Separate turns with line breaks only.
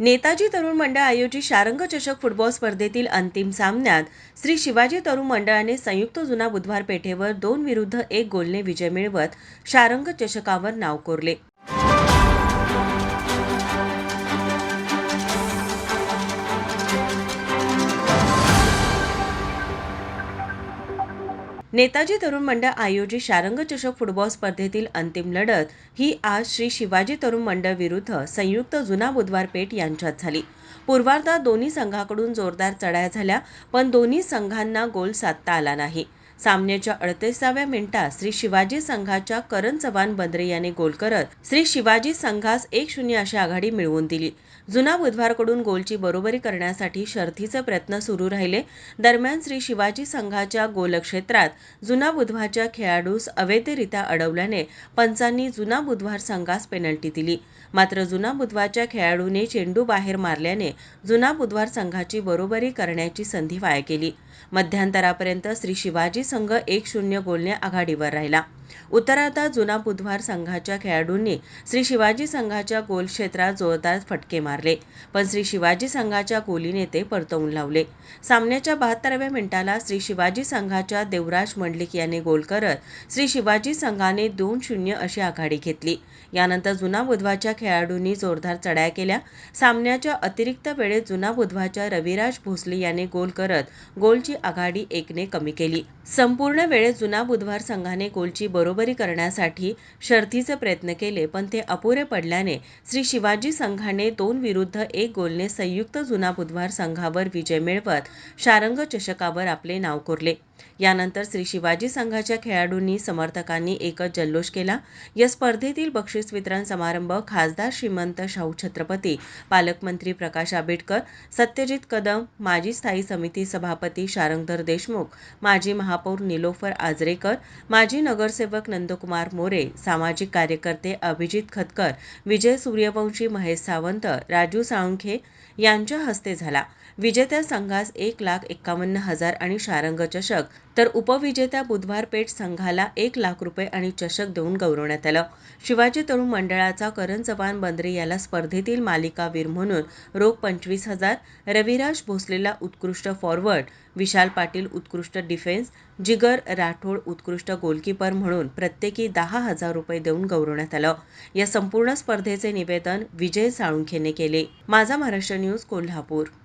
नेताजी तरुण मंडळ आयोजित शारंग चषक फुटबॉल स्पर्धेतील अंतिम सामन्यात श्री शिवाजी तरुण मंडळाने संयुक्त जुना बुधवार पेठेवर दोन विरुद्ध एक गोलने विजय मिळवत शारंग चषकावर नाव कोरले. नेताजी तरुण मंडळ आयोजित शारंग चषक फुटबॉल स्पर्धेतील अंतिम लढत ही आज श्री शिवाजी तरुण मंडळ विरुद्ध संयुक्त जुना बुधवार पेठ यांच्यात झाली. पूर्वार्धात दोन्ही संघाकडून जोरदार चढाया झाल्या पण दोन्ही संघांना गोल साधता आला नाही. सामन्याच्या अडतीसाव्या मिनिटात श्री शिवाजी संघाच्या करण चव्हाण बंद्रे याने गोल करत श्री शिवाजी संघास एक शून्य अशी आघाडी मिळवून दिली. जुना बुधवारकडून गोलची बरोबरी करण्यासाठी शर्थीचे प्रयत्न सुरू राहिले. दरम्यान श्री शिवाजी संघाच्या गोलक्षेत्रात जुना बुधवारच्या खेळाडूस अवैधरित्या अडवल्याने पंचांनी जुना बुधवार संघास पेनल्टी दिली. मात्र जुना बुधवारच्या खेळाडूने चेंडू बाहेर मारल्याने जुना बुधवार संघाची बरोबरी करण्याची संधी वाया गेली. मध्यांतरापर्यंत श्री शिवाजी संघ एक शून्य गोलने आघाडीवर राहिला. उत्तरार्धात जुना बुधवार संघाच्या खेळाडूंनी श्री शिवाजी संघाच्या गोल क्षेत्रात जोरदार फटके मारले. पण श्री शिवाजी संघाच्या गोलीने ते परतवून लावले. सामन्याच्या बहात्तराव्या मिनिटाला श्री शिवाजी संघाच्या देवराज मंडलिक याने गोल करत श्री शिवाजी संघाने दोन शून्य अशी आघाडी घेतली. यानंतर जुना बुधवारच्या खेळाडूंनी जोरदार चढाया केल्या. सामन्याच्या अतिरिक्त वेळेत जुना बुधवारच्या रविराज भोसले याने गोल करत गोलची आघाडी एकने कमी केली. संपूर्ण वेळेत जुना बुधवार संघाने गोलची बरोबरी करण्यासाठी शर्थीचे प्रयत्न केले पण ते अपुरे पडल्याने श्री शिवाजी संघाने दोन विरुद्ध एक गोलने संयुक्त जुना बुधवार संघावर विजय मिळवत शारंग चषकावर आपले नाव कोरले. यानंतर श्री शिवाजी संघाच्या खेळाडूंनी समर्थकांनी एकच जल्लोष केला. या स्पर्धेतील बक्षीस वितरण समारंभ खासदार श्रीमंत शाहू छत्रपती पालकमंत्री प्रकाश आंबेडकर सत्यजित कदम माजी स्थायी समिती सभापती शारंगधर देशमुख माजी महापौर निलोफर आजरेकर माजी नगरसेवक नंदकुमार मोरे सामाजिक कार्यकर्ते अभिजित खतकर विजय सूर्यवंशी महेश सावंत राजू साळुंखे यांच्या हस्ते झाला. विजेत्या संघास एक लाख एक्कावन्न हजार आणि शारंग चषक तर उपविजेत्या बुधवार पेठ संघाला एक लाख रुपये आणि चषक देऊन गौरवण्यात आलं. शिवाजी तरुण मंडळाचा करण चव्हाण बंद्रे याला स्पर्धेतील मालिकावीर म्हणून रोख पंचवीस हजार रविराज भोसलेला उत्कृष्ट फॉरवर्ड विशाल पाटील उत्कृष्ट डिफेन्स जिगर राठोड उत्कृष्ट गोलकीपर म्हणून प्रत्येकी दहा हजार रुपये देऊन गौरवण्यात आलं. या संपूर्ण स्पर्धेचे निवेदन विजय साळुंखेने केले. माझा महाराष्ट्र न्यूज कोल्हापूर.